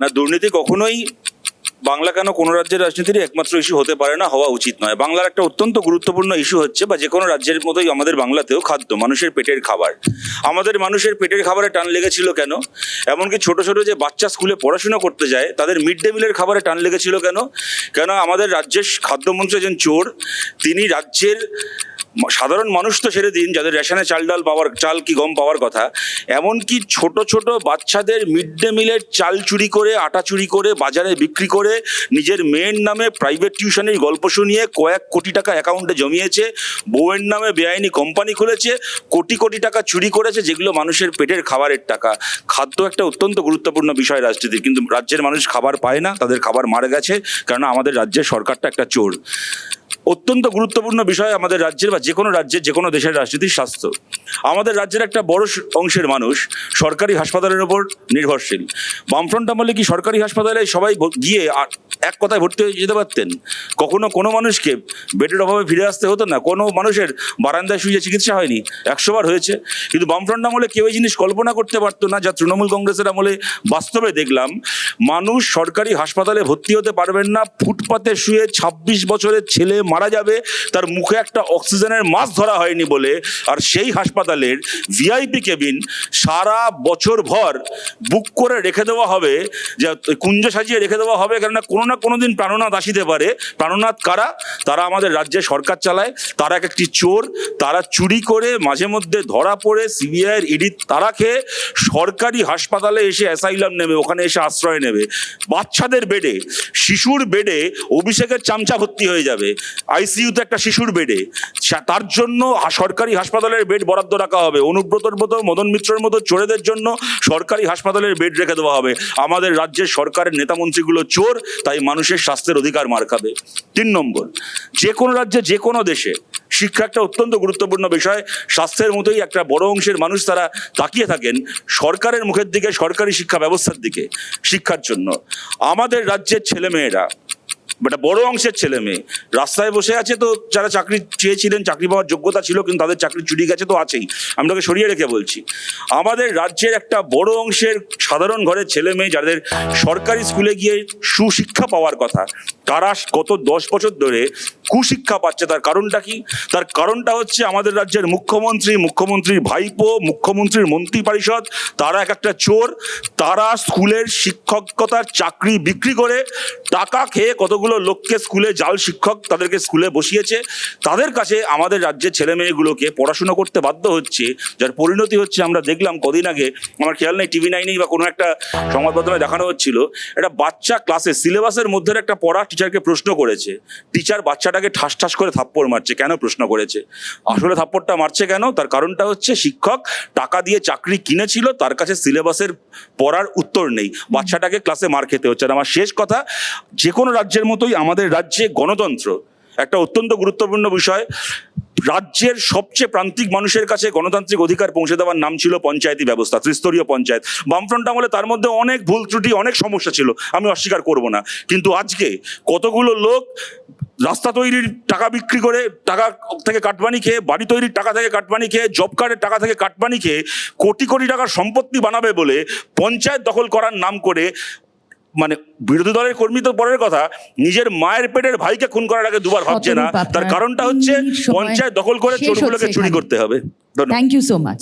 না দুর্নীতি কখনোই বাংলা কেন কোনো রাজ্যের রাজনীতির একমাত্র ইস্যু হতে পারে না, হওয়া উচিত নয়। বাংলার একটা অত্যন্ত গুরুত্বপূর্ণ ইস্যু হচ্ছে বা যে কোনো রাজ্যের মতোই আমাদের বাংলাতেও খাদ্য, মানুষের পেটের খাবার। আমাদের মানুষের পেটের খাবারে টান লেগেছিল কেন? এমনকি ছোট ছোট যে বাচ্চা স্কুলে পড়াশোনা করতে যায়, তাদের মিড ডে মিলের খাবারে টান লেগেছিল কেন? কেন আমাদের রাজ্যের খাদ্যমন্ত্রী একজন চোর, তিনি রাজ্যের সাধারণ মানুষ তো ছেড়ে দিন, যাদের রেশনে চাল ডাল পাওয়ার, চাল কি গম পাওয়ার কথা। এমনকি ছোট ছোট বাচ্চাদের মিড ডে মিলের চাল চুরি করে, আটা চুরি করে, বাজারে বিক্রি করে নিজের মেয়ের নামে প্রাইভেট টিউশনের গল্প শুনিয়ে কয়েক কোটি টাকা অ্যাকাউন্টে জমিয়েছে, বউয়ের নামে বেআইনি কোম্পানি খুলেছে, কোটি কোটি টাকা চুরি করেছে, যেগুলো মানুষের পেটের খাবারের টাকা। খাদ্য একটা অত্যন্ত গুরুত্বপূর্ণ বিষয় রাজনীতি কিন্তু রাজ্যের মানুষ খাবার পায় না, তাদের খাবার মারা গেছে, কেননা আমাদের রাজ্যের সরকারটা একটা চোর। অত্যন্ত গুরুত্বপূর্ণ বিষয় আমাদের রাজ্যের বা যে কোনো রাজ্যের যে কোনো দেশের রাজনীতির স্বাস্থ্য। আমাদের রাজ্যের একটা বড় অংশের মানুষ সরকারি হাসপাতালের ওপর নির্ভরশীল। বামফ্রন্ট আমলে কি সরকারি হাসপাতালে সবাই গিয়ে এক কথায় ভর্তি হয়ে যেতে পারতেন? কখনো কোনো মানুষকে বেডের অভাবে ফিরে আসতে হতো না। কোনো মানুষের বারান্দায় শুয়ে চিকিৎসা হয়নি। একশোবার হয়েছে। কিন্তু বামফ্রন্ট আমলে কেউ এই জিনিস কল্পনা করতে পারতো না। যা তৃণমূল কংগ্রেসের আমলে বাস্তবে দেখলাম, মানুষ সরকারি হাসপাতালে ভর্তি হতে পারবেন না। ফুটপাতে শুয়ে ছাব্বিশ বছরের ছেলে মারা যাবে, তার মুখে একটা অক্সিজেনের মাস্ক ধরা হয়নি বলে, আর সেই হাসপাতালের ভিআইপি কেবিন সারা বছর ভর বুক করে রেখে দেওয়া হবে, যে কুঞ্জ সাজিয়ে রেখে দেওয়া হবে, কেননা কোনো না কোনো দিন প্রাণনাথ আসিতে পারে। প্রাণনাথ কারা? তারা আমাদের রাজ্যে সরকার চালায়, তারা এক একটি চোর, তারা চুরি করে মাঝে মধ্যে ধরা পড়ে, সিবিআইয়ের ইডি তারা খেয়ে সরকারি হাসপাতালে এসে অ্যাসাইলাম নেবে, ওখানে এসে আশ্রয় নেবে। বাচ্চাদের বেডে, শিশুর বেডে অভিষেকের চামচা ভর্তি হয়ে যাবে। আইসিইউতে একটা শিশুর বেডে। তার জন্য সরকারি হাসপাতালের বেড বরাদ্দ রাখা হবে। অনুব্রতর মতো, মদন মিত্রের মতো চোরেদের জন্য সরকারি হাসপাতালের বেড রেখে দেওয়া হবে। আমাদের রাজ্যের সরকারের নেতামন্ত্রীগুলো চোর, তাই মানুষের স্বাস্থ্যের অধিকার মার খাবে। তিন নম্বর, যে কোনো রাজ্যে, যে কোনো দেশে, শিক্ষা একটা অত্যন্ত গুরুত্বপূর্ণ বিষয়। স্বাস্থ্যের মতোই একটা বড় অংশের মানুষ তারা তাকিয়ে থাকেন সরকারের মুখের দিকে, সরকারি শিক্ষা ব্যবস্থার দিকে, শিক্ষার জন্য। আমাদের রাজ্যের ছেলেমেয়েরা একটা বড় অংশের ছেলে মেয়ে। রাস্তায় বসে আছে তো যারা চাকরি চেয়েছিলেন, চাকরি পাওয়ার যোগ্যতা ছিল কিন্তু তাদের চাকরি চুরি গেছে তো আছেই। আমি তোকে সরিয়ে রেখে বলছি, আমাদের রাজ্যের একটা বড় অংশের সাধারণ ঘরের ছেলে মেয়ে যাদের সরকারি স্কুলে গিয়ে সুশিক্ষা পাওয়ার কথা, তারা গত দশ বছর ধরে কুশিক্ষা পাচ্ছে। তার কারণটা কি? তার কারণটা হচ্ছে আমাদের রাজ্যের মুখ্যমন্ত্রী, মুখ্যমন্ত্রীর ভাইপো, মুখ্যমন্ত্রীর মন্ত্রী পরিষদ তারা এক একটা চোর, তারা স্কুলের শিক্ষকতার চাকরি বিক্রি করে টাকা খেয়ে কতগুলো লোককে স্কুলে জাল শিক্ষক তাদেরকে স্কুলে বসিয়েছে। তাদের কাছে আমাদের রাজ্যের ছেলে মেয়েগুলোকে পড়াশুনো করতে বাধ্য হচ্ছে। যার পরিণতি হচ্ছে আমরা দেখলাম কদিন আগে, আমার খেয়াল নেই, টিভি নাইনেই বা কোনো একটা সংবাদ মাধ্যমে দেখানো হচ্ছিল, একটা বাচ্চা ক্লাসে সিলেবাসের মধ্যে একটা পড়া টিচারকে প্রশ্ন করেছে। টিচার বাচ্চাটাকে ঠাস ঠাস করে থাপ্পড় মারছে, কেন প্রশ্ন করেছে? আসলে থাপ্পড়টা মারছে কেন? তার কারণটা হচ্ছে শিক্ষক টাকা দিয়ে চাকরি কিনেছিল, তার কাছে সিলেবাসের পড়ার উত্তর নেই। বাচ্চাটাকে ক্লাসে মার খেতে হচ্ছে আর আমার শেষ কথা, যে কোনো রাজ্যের মতোই আমাদের রাজ্যে গণতন্ত্র। একটা অত্যন্ত গুরুত্বপূর্ণ বিষয়, রাজ্যের সবচেয়ে প্রান্তিক মানুষের কাছে গণতান্ত্রিক অধিকার পৌঁছে দেওয়ার নাম ছিল পঞ্চায়েতি ব্যবস্থা, ত্রিস্তরীয় পঞ্চায়েত। বামফ্রন্ট আমলে তার মধ্যে অনেক ভুল ত্রুটি, অনেক সমস্যা ছিল, আমি অস্বীকার করব না। কিন্তু আজকে কতগুলো লোক রাস্তা তৈরির টাকা বিক্রি করে, টাকা থেকে কাটবানি খেয়ে, বাড়ি তৈরির টাকা থেকে কাটবানি খেয়ে, জব কার্ডের টাকা থেকে কাটবানি খেয়ে কোটি কোটি টাকার সম্পত্তি বানাবে বলে পঞ্চায়েত দখল করার নাম করে মানে বিরোধী দলের কর্মী তো পরের কথা নিজের মায়ের পেটের ভাইকে খুন করার আগে দুবার ভাবছে না। তার কারণটা হচ্ছে পঞ্চায়েত দখল করে চোরগুলোকে চুরি করতে হবে। ধন্যবাদ। Thank you so much